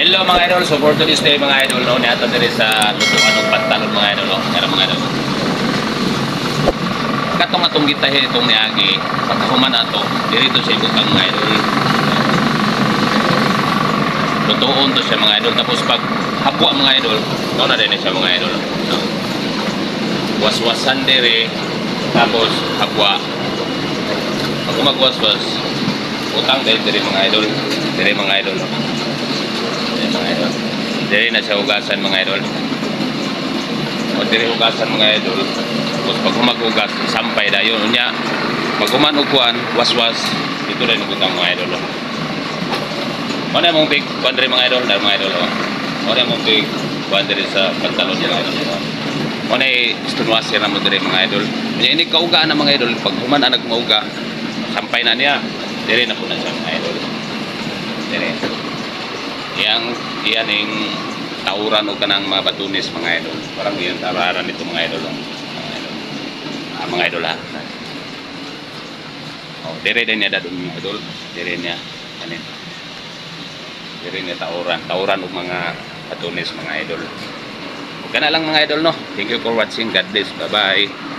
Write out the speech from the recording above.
Hello mga idol, so for today's day mga idol, no, niya diri sa lutuan ng pantalon mga idol, no, Kaya mga idol. Katong atong gitahe itong niagi, pagkahuman ato, dirito sa ibutang mga idol. Lutuon to siya mga idol, tapos pag hapwa mga idol, no na din siya mga idol. No. Waswasan diri, tapos hapwa. Pag magwaswas, utang dahil diri mga idol, diri mga idol. No. Ayan, mga idol. Diri na siya hugasan mga idol. O diri hugasan mga idol. Tapos pag humagugas, sampay da yun. Unya, pag humanukuan, waswas, ito rin ang mga idol. Oh. Ano yung mong pig? Kuan mga idol, dahil mga idol. Oh. Ano yung mong pig? Kuan sa pantalon mga idol. Oh. Ano yung na mo diri mga idol. Unya, ini kaugaan na mga idol. Pag human anak mauga, sampay na niya. Diri na po na siya mga idol. Diri yang iyan yung tauran o kanang mga batunis mga idol. Parang iyan tararan nito mga idol. oh. Mga idol. Ah, mga idol ha. Oh, dire din niya dadun mga idol. Dire niya. Kanin. Dire niya tauran. Tauran o mga batunis mga idol. Huwag ka na lang mga idol no. Thank you for watching. God bless. Bye-bye.